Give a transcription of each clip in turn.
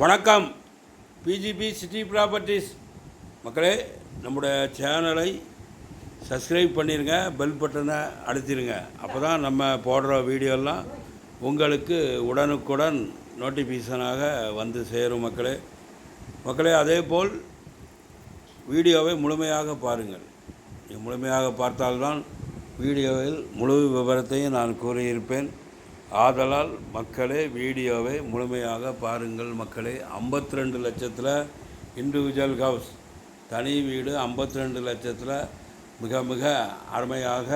வணக்கம். PGP city properties மக்களே நம்முடைய சேனலை சப்ஸ்கிரைப் பண்ணிடுங்க பெல் பட்டனை அழுத்திடுங்க அப்போ தான் நம்ம போடுற வீடியோலாம் உங்களுக்கு உடனுக்குடன் நோட்டிஃபிகேஷனாக வந்து சேரும் மக்களே. மக்களே அதே போல் வீடியோவை முழுமையாக பாருங்கள். முழுமையாக பார்த்தால்தான் வீடியோவில் முழு விவரத்தையும் நான் கூறியிருப்பேன். ஆதலால் மக்களே வீடியோவை முழுமையாக பாருங்கள் மக்களே. 52 ரெண்டு லட்சத்தில் இண்டிவிஜுவல் ஹவுஸ் தனி வீடு 52 ரெண்டு லட்சத்தில் மிக மிக அருமையாக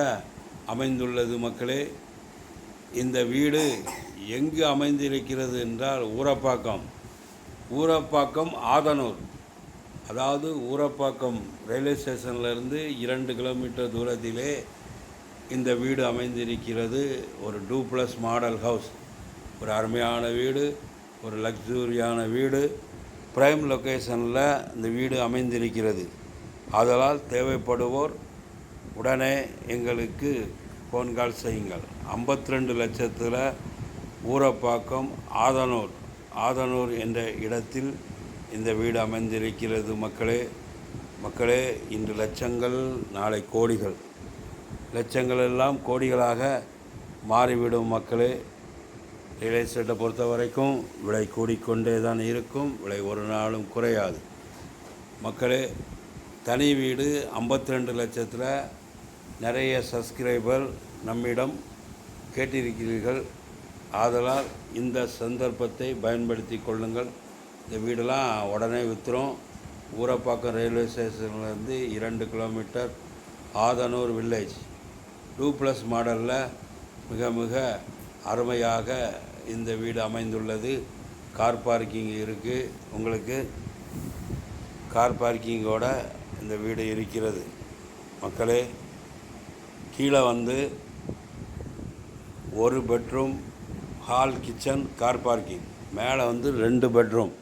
அமைந்துள்ளது மக்களே. இந்த வீடு எங்கு அமைந்திருக்கிறது என்றால் ஊரப்பாக்கம். ஊரப்பாக்கம் ஆதனூர். அதாவது ஊரப்பாக்கம் ரயில்வே ஸ்டேஷன்லேருந்து இரண்டு கிலோமீட்டர் தூரத்திலே இந்த வீடு அமைந்திருக்கிறது ஒரு டூ ப்ளஸ் மாடல் ஹவுஸ் ஒரு அருமையான வீடு ஒரு லக்ஸூரியான வீடு. ப்ரைம் லொக்கேஷனில் இந்த வீடு அமைந்திருக்கிறது. ஆதலால் தேவைப்படுவோர் உடனே எங்களுக்கு ஃபோன் கால் செய்யுங்கள். 52 ரெண்டு லட்சத்தில் ஊரப்பாக்கம் ஆதனூர். ஆதனூர் என்ற இடத்தில் இந்த வீடு அமைந்திருக்கிறது மக்களே. மக்களே இன்று லட்சங்கள் நாளை கோடிகள். லட்சங்கள் எல்லாம் கோடிகளாக மாறிவிடும் மக்களே. ரியல் எஸ்டேட்டை பொறுத்த வரைக்கும் விலை கூடிக்கொண்டே தான் இருக்கும். விலை ஒரு நாளும் குறையாது. மக்களே தனி வீடு 52 ரெண்டு லட்சத்தில் நிறைய சப்ஸ்கிரைபர் நம்மிடம் கேட்டிருக்கிறீர்கள். ஆதலால் இந்த சந்தர்ப்பத்தை பயன்படுத்தி கொள்ளுங்கள். இந்த வீடெல்லாம் உடனே விற்றுரும் ஊரப்பாக்கம் ரயில்வே ஸ்டேஷன்லேருந்து இரண்டு kilometre Adhanur village. Two plus மாடலில் மிக மிக அருமையாக இந்த வீடு அமைந்துள்ளது. கார் பார்க்கிங் இருக்குது உங்களுக்கு கார் பார்க்கிங்கோட இந்த வீடு இருக்கிறது. மக்களே கீழே வந்து ஒரு bedroom hall kitchen car parking. மேலே வந்து ரெண்டு பெட்ரூம்.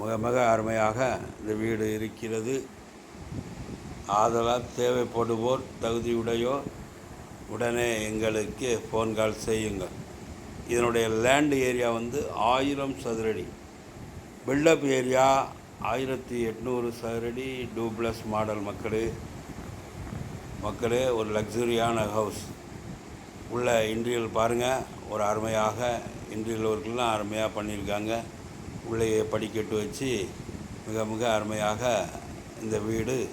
மிக மிக அருமையாக இந்த வீடு இருக்கிறது. ஆதலால் தேவைப்படுவோர் தகுதியுடையோ உடனே எங்களுக்கு ஃபோன் கால் செய்யுங்கள். இதனுடைய லேண்ட் ஏரியா வந்து ஆயிரம் சதுரடி. பில்டப் ஏரியா ஆயிரத்தி எட்நூறு சதுரடி டூப்ளஸ் மாடல் மக்களே. மக்களே ஒரு லக்ஸுரியான ஹவுஸ் உள்ள இன்றியல் பாருங்கள் ஒரு அருமையாக இன்டீரியல் ஒர்க்கெலாம் அருமையாக பண்ணியிருக்காங்க. உள்ளேயே படிக்கட்டு வச்சு மிக மிக அருமையாக இந்த வீடு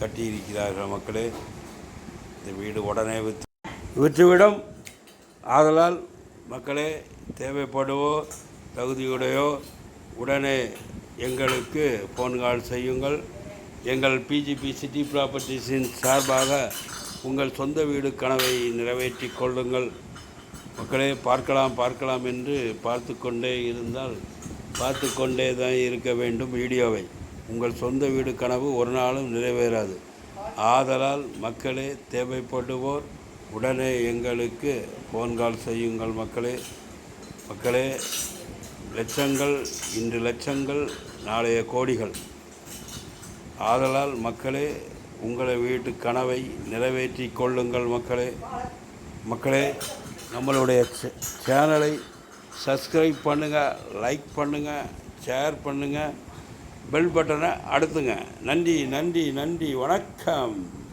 கட்டியிருக்கிறார்கள் மக்களே. இந்த வீடு உடனே விற்று விற்றுவிடும். ஆதலால் மக்களே தேவைப்படுவோ தகுதியுடையோ உடனே எங்களுக்கு ஃபோன் கால் செய்யுங்கள். எங்கள் பிஜிபி சிட்டி ப்ராப்பர்ட்டிஸின் சார்பாக உங்கள் சொந்த வீடு கனவை நிறைவேற்றி கொள்ளுங்கள். மக்களே பார்க்கலாம் பார்க்கலாம் என்று பார்த்து கொண்டே இருந்தால் பார்த்து கொண்டே தான் இருக்க வேண்டும் வீடியோவை. உங்கள் சொந்த வீடு கனவு ஒரு நாளும் நிறைவேறாது. ஆதலால் மக்களே தேவைப்படுவோர் உடனே எங்களுக்கு ஃபோன் கால் செய்யுங்கள் மக்களே. மக்களே லட்சங்கள் இன்று லட்சங்கள் நாளைய கோடிகள். ஆதலால் மக்களே உங்களை வீட்டு கனவை நிறைவேற்றி கொள்ளுங்கள் மக்களே. மக்களே நம்மளுடைய சே- சேனலை சப்ஸ்கிரைப் பண்ணுங்கள் லைக் பண்ணுங்கள் ஷேர் பண்ணுங்கள் பெல் பட்டனை அடுத்துங்க. நன்றி நன்றி நன்றி வணக்கம்.